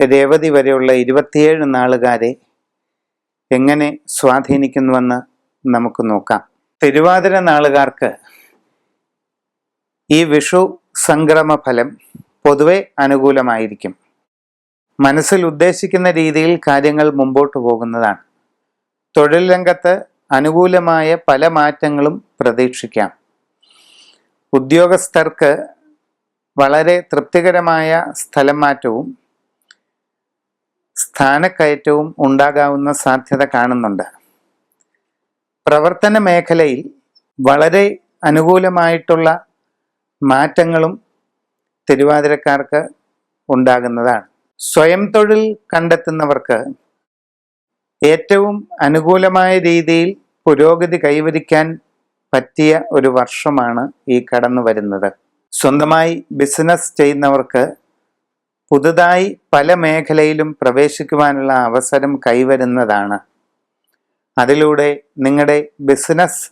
രേവതി വരെയുള്ള ഇരുപത്തിയേഴ് നാളുകാരെ എങ്ങനെ സ്വാധീനിക്കുന്നുവെന്ന് നമുക്ക് നോക്കാം. തിരുവാതിര നാളുകാർക്ക് ഈ വിഷു സംക്രമ ഫലം പൊതുവെ അനുകൂലമായിരിക്കും. മനസ്സിൽ ഉദ്ദേശിക്കുന്ന രീതിയിൽ കാര്യങ്ങൾ മുമ്പോട്ട് പോകുന്നതാണ്. തൊഴിൽ രംഗത്ത് അനുകൂലമായ പല മാറ്റങ്ങളും പ്രതീക്ഷിക്കാം. ഉദ്യോഗസ്ഥർക്ക് വളരെ തൃപ്തികരമായ സ്ഥലം മാറ്റവും സ്ഥാനക്കയറ്റവും ഉണ്ടാകാവുന്ന സാധ്യത കാണുന്നുണ്ട്. പ്രവർത്തന മേഖലയിൽ വളരെ അനുകൂലമായിട്ടുള്ള മാറ്റങ്ങളും തിരുവാതിരക്കാർക്ക് ഉണ്ടാകുന്നതാണ്. സ്വയം തൊഴിൽ കണ്ടെത്തുന്നവർക്ക് ഏറ്റവും അനുകൂലമായ രീതിയിൽ പുരോഗതി കൈവരിക്കാൻ പറ്റിയ ഒരു വർഷമാണ് ഈ കടന്നു വരുന്നത് സ്വന്തമായി ബിസിനസ് ചെയ്യുന്നവർക്ക് പുതുതായി പല മേഖലയിലും പ്രവേശിക്കുവാനുള്ള അവസരം കൈവരുന്നതാണ്. അതിലൂടെ നിങ്ങളുടെ ബിസിനസ്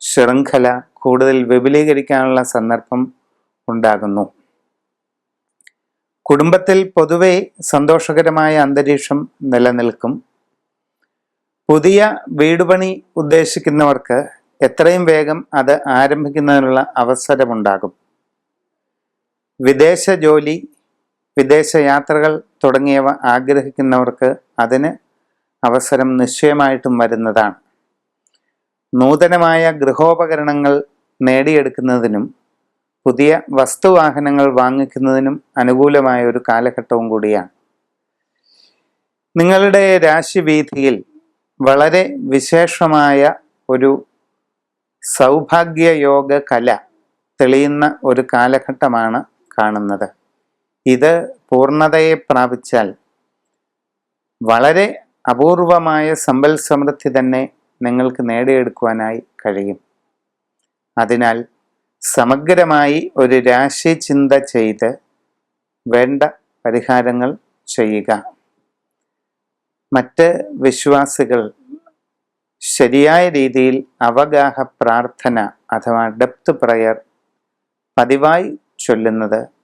ശൃംഖല കൂടുതൽ വിപുലീകരിക്കാനുള്ള സന്ദർഭം ഉണ്ടാകുന്നു. കുടുംബത്തിൽ പൊതുവെ സന്തോഷകരമായ അന്തരീക്ഷം നിലനിൽക്കും. പുതിയ വീടുപണി ഉദ്ദേശിക്കുന്നവർക്ക് എത്രയും വേഗം അത് ആരംഭിക്കുന്നതിനുള്ള അവസരമുണ്ടാകും. വിദേശ ജോലി വിദേശ യാത്രകൾ തുടങ്ങിയവ ആഗ്രഹിക്കുന്നവർക്ക് അതിന് അവസരം നിശ്ചയമായിട്ടും വരുന്നതാണ്. നൂതനമായ ഗൃഹോപകരണങ്ങൾ നേടിയെടുക്കുന്നതിനും പുതിയ വസ്തുവാഹനങ്ങൾ വാങ്ങിക്കുന്നതിനും അനുകൂലമായ ഒരു കാലഘട്ടവും കൂടിയാണ്. നിങ്ങളുടെ രാശിവീഥിയിൽ വളരെ വിശേഷമായ ഒരു സൗഭാഗ്യയോഗ കല തെളിയുന്ന ഒരു കാലഘട്ടമാണ് കാണുന്നത്. ഇത് പൂർണതയെ പ്രാപിച്ചാൽ വളരെ അപൂർവമായ സമ്പൽ സമൃദ്ധി തന്നെ നിങ്ങൾക്ക് നേടിയെടുക്കുവാനായി കഴിയും. അതിനാൽ സമഗ്രമായി ഒരു രാശി ചിന്ത ചെയ്ത് വേണ്ട പരിഹാരങ്ങൾ ചെയ്യുക. മറ്റ് വിശ്വാസികൾ ശരിയായ രീതിയിൽ അവഗാഹ പ്രാർത്ഥന അഥവാ ഡെപ്ത് പ്രയർ പതിവായി ചൊല്ലുന്നത്